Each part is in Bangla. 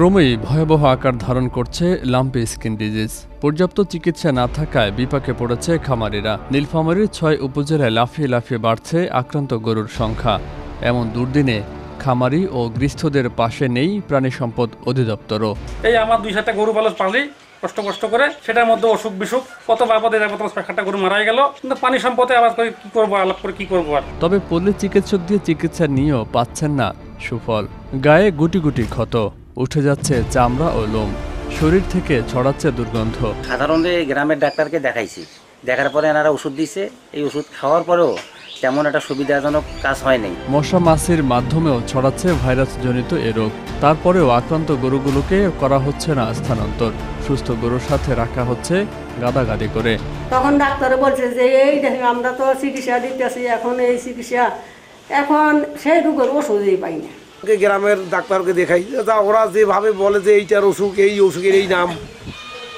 ক্রমেই ভয়াবহ আকার ধারণ করছে লাম্পি স্কিন ডিজিজ। পর্যাপ্ত চিকিৎসা না থাকায় বিপাকে পড়েছে খামারিরা। নীলফামারীর ছয় উপজেলায় লাফিয়ে লাফিয়ে বাড়ছে আক্রান্ত গরুর সংখ্যা। এমন দুর্দিনে খামারি ও গৃহস্থদের পাশে নেই প্রাণী সম্পদ অধিদপ্তরও। এই আমার দুই চারটা গরু পালস পালি কষ্ট কষ্ট করে। সেটার মধ্যে অসুখ বিসুখ কত বাপদে যাব তোমার ছয় সাতটা গরু মারাই গেল। কিন্তু পানি সম্পদে আবার করে কি করব আলাপ করে কি করব আর? তবে পল্লী চিকিৎসক দিয়ে চিকিৎসা নিয়েও পাচ্ছেন না সুফল। গায়ে গুটি গুটি ক্ষত। উঠে যাচ্ছে চামড়া ও লোম। শরীর থেকে ছড়াচ্ছে দুর্গন্ধ। সাধারণত এই গ্রামের ডাক্তারকে দেখাইছি। দেখার পরে এনারা ওষুধ দিছে। এই ওষুধ খাওয়ার পরেও তেমন একটা সুবিধাজনক কাজ হয়নি নাই। মশা মাছির মাধ্যমেও ছড়াচ্ছে ভাইরাসজনিত এ রোগ। তারপরেও আক্রান্ত গরুগুলোকে করা হচ্ছে না স্থানান্তর। সুস্থ গরুর সাথে রাখা হচ্ছে গাদাগাদি করে। তখন ডাক্তারে বলছে যে এই দেখেন আমরা তো চিকিৎসা দিতেছি। এখন এই চিকিৎসা এখন সেই রোগের ওষুধই পাই না। গ্রামের ডাক্তারকে দেখাই। তা ওরা যেভাবে বলে যে এইটার অসুখ এই অসুখের এই নাম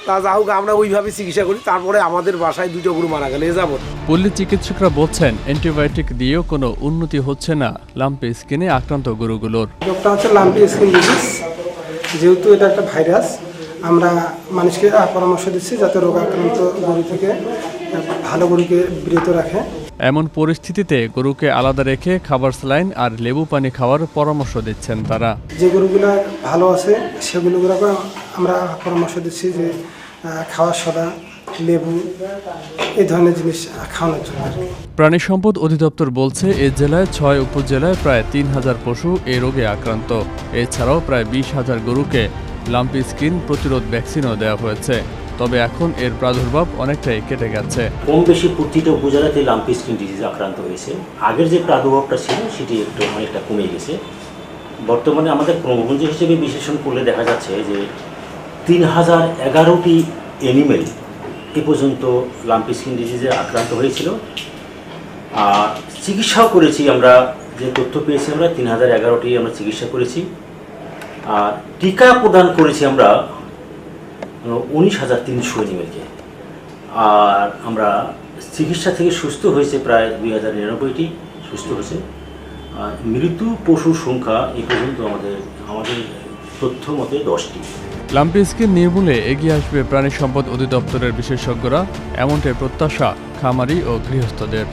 তা যা হোক আমরা ওইভাবে চিকিৎসা করি। তারপরে আমাদের বাসায় দুটো গরু মারা গেলে এ যাবত পল্লী চিকিৎসকরা বলছেন অ্যান্টিবায়োটিক দিয়েও কোনো উন্নতি হচ্ছে না লাম্পি স্কিনে আক্রান্ত গরুগুলোর। রোগটা হচ্ছে লাম্পি স্কিন ডিজিজ যেহেতু এটা একটা ভাইরাস আমরা মানুষকে পরামর্শ দিচ্ছি যাতে রোগাক্রান্ত গরু থেকে ভালো গরুকে বিরত রাখে। এমন পরিস্থিতিতে গরুকে আলাদা রেখে খাবার স্লাইন আর লেবু পানি খাওয়ার পরামর্শ দিচ্ছেন তারা। যে গরুগুলো ভালো আছে সেগুলোগুলোকে আমরা পরামর্শ দিচ্ছি যে খাওয়ার সদা লেবু এই ধরনের জিনিস খাওয়ানোর জন্য প্রাণী সম্পদ অধিদপ্তর বলছে এ জেলায় ছয় উপজেলায় প্রায় তিন হাজার পশু এ রোগে আক্রান্ত। এছাড়াও প্রায় বিশ হাজার গরুকে লাম্পি স্কিন প্রতিরোধ ভ্যাকসিনও দেওয়া হয়েছে। তবে এখন এর প্রাদুর্ভাব অনেকটাই কেটে গেছে। কম বেশি প্রতিটা উপজেলাতে লাম্পি স্কিন ডিজিজ আক্রান্ত হয়েছে। আগের যে প্রাদুর্ভাবটা ছিল, সেটি একটু অনেকটা কমে গেছে। বর্তমানে আমাদের ক্রমপুঞ্জ হিসেবে বিশ্লেষণ করলে দেখা যাচ্ছে যে তিন হাজার এগারোটি অ্যানিমেল এ পর্যন্ত লাম্পি স্কিন ডিজিজে আক্রান্ত হয়েছিল। আর চিকিৎসাও করেছি আমরা, যে তথ্য পেয়েছি আমরা, তিন হাজার এগারোটি আমরা চিকিৎসা করেছি। আর টিকা প্রদান করেছি আমরা উনিশ হাজার তিনশো অ্যানিমেলকে আর আমরা চিকিৎসা থেকে সুস্থ হয়েছে প্রায় দুই হাজার নিরানব্বইটি, সুস্থ হয়েছে। আর মৃত্যু পশুর সংখ্যা এই পর্যন্ত আমাদের আমাদের তথ্য মতে দশটি। লাম্পি নির্মূলে এগিয়ে আসবে প্রাণী সম্পদ অধিদপ্তরের বিশেষজ্ঞরা, এমনটাই প্রত্যাশা খামারি ও গৃহস্থদের।